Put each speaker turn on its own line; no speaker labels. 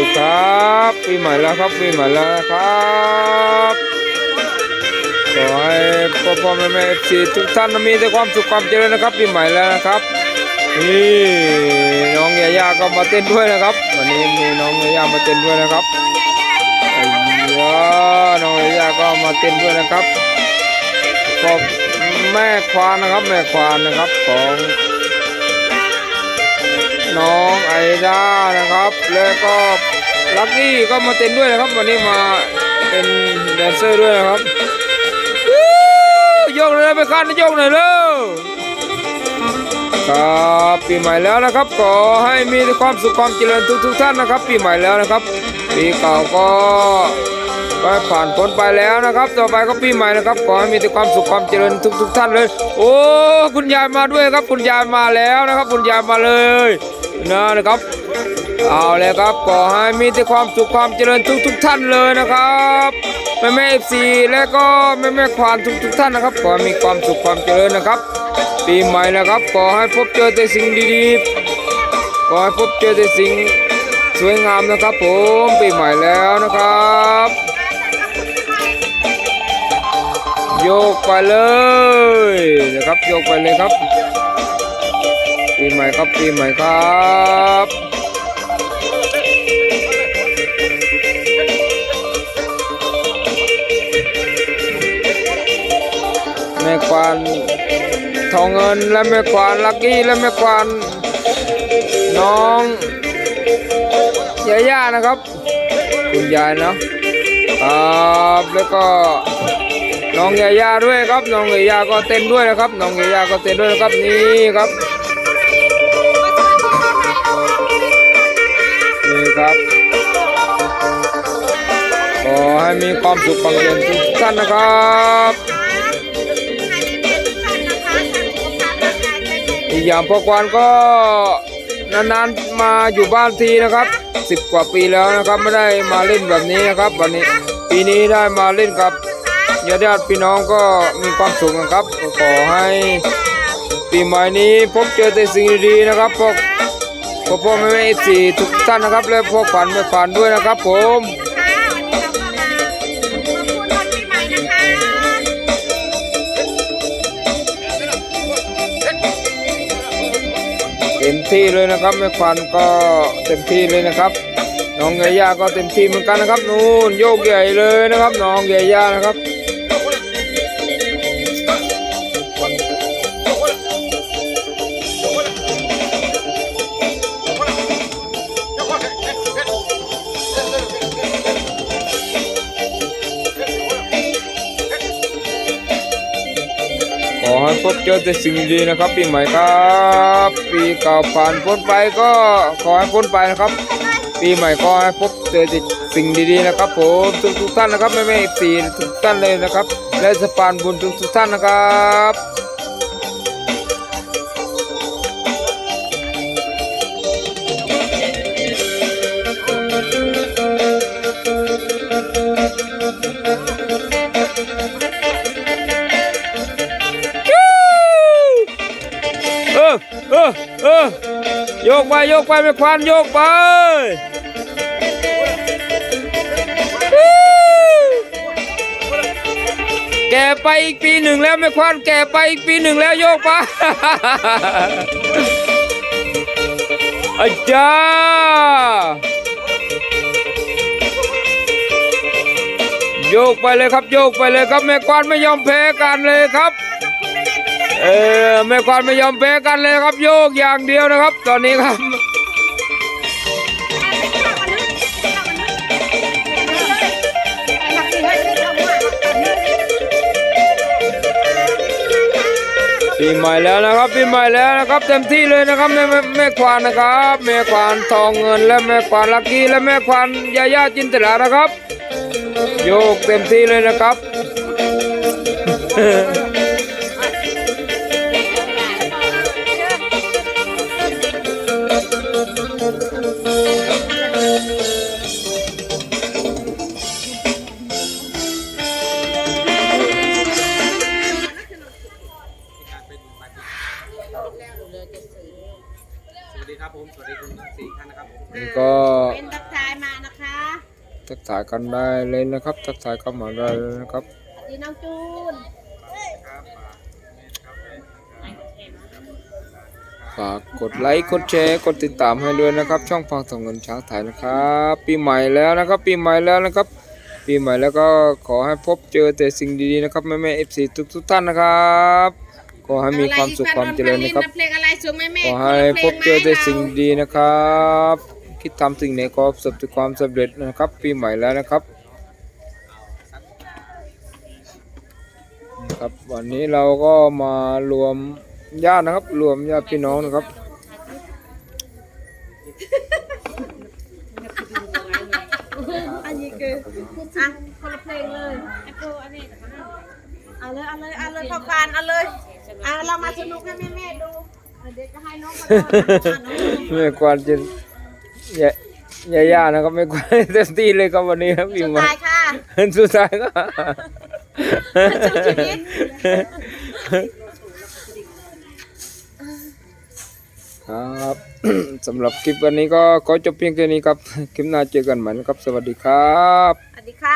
ดีครับปีใหม่แล้วครับปีใหม่แล้วครับขอให้พ่อพ่อแม่แม่ทีทุกท่านมีแต่ความสุขความเจริญนะครับปีใหม่แล้วนะครับนี่น้องยาย่าก็มาเต้นด้วยนะครับ วันนี้มีน้องยาย่ามาเต้นด้วยนะครับไอ้ยาน้องยาย่าก็มาเต้นด้วยนะครับก็แม่ควานนะครับ แม่ควานนะครับของน้องไอด้านะครับ แล้วก็ ลักกี้ก็มาเต้นด้วยนะครับ วันนี้มาเป็นแดนเซอร์ด้วยนะครับวู้โยกเลยไปคันโยกหน่อยเร็วครับปีใหม่แล้วนะครับ ขอให้มีแต่ความสุขความเจริญทุกทุกๆท่านนะครับ ปีใหม่แล้วนะครับปีเก่าก็ก็ผ่านพ้นไปแล้วนะครับ ต่อไปก็ปีใหม่นะครับขอให้มีแต่ความสุขความเจริญทุกทุกๆท่านเลย โอ้คุณยายมาด้วยครับ คุณยายมาแล้วนะครับ คุณยายมาเลยนะนะครับ เอาเลยครับขอให้มีแต่ความสุขความเจริญทุกทุกท่านเลยนะครับแม่แม่เอฟซีและก็แม่แม่ควานทุกทุกท่านนะครับขอให้มีความสุขความเจริญนะครับ ปีใหม่นะครับขอให้พบเจอแต่สิ่งดีๆขอให้พบเจอแต่สิ่งสวยงามนะครับ ผมปีใหม่แล้วนะครับโยกไปเลยนะครับโยกไปเลยครับปีใหม่ครับปีใหม่ครับ ม่ควานทองเงินและแม่ควานลักกี้และแม่ควานน้องยาย่านะครับ คุณยายเนาะครับแล้วก็น้องยาย่าด้วยครับ น้องยาย่าก็เต้นด้วยนะครับ น้องยาย่าก็เต้นด้วยนะครับนี่ครับนี่ครับขอให้มีความสุขความเจริญทุกท่านนะครับ อีกอย่างพ่อควานก็นานๆมาอยู่บ้านทีนะครับสิบกว่าปีแล้วนะครับไม่ได้มาเล่นแบบนี้นะครับ วันนี้ปีนี้ได้มาเล่นกับญาติญาติพี่น้องก็มีความสุขนะครับขอให้ปีใหม่นี้พบเจอแต่สิ่งดีๆนะครับพวกพ่อพ่อแม่แม่สี่ทุกท่านนะครับและพวกขวัญแม่ขวัญด้วยนะครับผม ที่เลยนะครับแม่ขวัญก็เต็มที่เลยนะครับน้องเกย่าก็เต็มที่เหมือนกันนะครับนู่นโยกใหญ่เลยนะครับ น้องเกย่านะครับ พบเจอแต่สิ่งดีนะครับปีใหม่ครับปีเก่าผ่านพ้นไปก็ขอให้พ้นไปนะครับ ปีใหม่ก็ให้พบเจอแต่สิ่งดีๆนะครับ ผมทุกทุกท่านนะครับไม่ไม่สี่ทุกท่านเลยนะครับ และสะพานบุญทุกทุกท่านนะครับ กไปโยกไปไม่ควานโยกไปวู้แก่ไปอีกปีหนึ่งแล้วไม่ควานแก่ไปอีกปีหนึ่งแล้วโยกไปอาจารย์โยกไปเลยครับโยกไปเลยครับแม่ควานไม่ยอมแพ้กันเลยครับ ออแม่ควานไม่ยอมแพ้กันเลยครับโยกอย่างเดียวนะครับ ตอนนี้ครับปีใหม่แล้วนะครับปีใหม่แล้วนะครับเต็มที่เลยนะครับแม่แม่แม่ควานนะครับแม่ควานทองเงินและแม่ควานลักกี้และแม่ควานยาย่าจินตลานะครับ โยกเต็มที่เลยนะครับ
สวัสดีครับผม สวัสดีคุณทั้งสี่ท่านนะครับผม
ก็
เป็นทักทายมา
ทักทายกันได้เลยนะครับ ทักทายเข้ามาได้เลยนะครับ
ดีน้องจูน
ฝากกดไลค์กดแชร์กดติดตามให้ด้วยนะครับ ช่องฟังทองเงินช้างไทยนะครับ ปีใหม่แล้วนะครับ ปีใหม่แล้วนะครับ ปีใหม่แล้วก็ขอให้พบเจอแต่สิ่งดีๆนะครับแม่แม่เอฟซีทุกทุกๆท่านนะครับขอให้มีความสุขความเจริญนะครับ
เพลงอะไรสูงแม่แม่
ขอให้พบเจอแต่สิ่งดีนะครับ คิดทำสิ่งไหนก็ประสบแต่ความสำเร็จนะครับ ปีใหม่แล้วนะครับนะครับวันนี้เราก็มารวม ญาตินะครับ รวมญาติพี่น้องนะครับ
อันนี้คืออะคนละเพลงเลยเอาเลยเอาเลยเอาเลยพ่อควานเอาเลยเอาเรามาสนุกให้แม่แม่ๆดูเดี๋ยวจะให้น้องมาดู
ไม่ควรจะอย่าอย่าย่านะครับไม่ควรเต็มที่เลยครับวันนี้ครับพี่
สุด
ใหมา
ท้ายค่ะ
สุดท้ายก็
ชีวิต
ครับสำหรับคลิปวันนี้ก็ขอจบเพียงแค่นี้ครับ คลิปหน้าเจอกันใหม่นะครับ สวัสดีครับ
สวัสดีค่ะ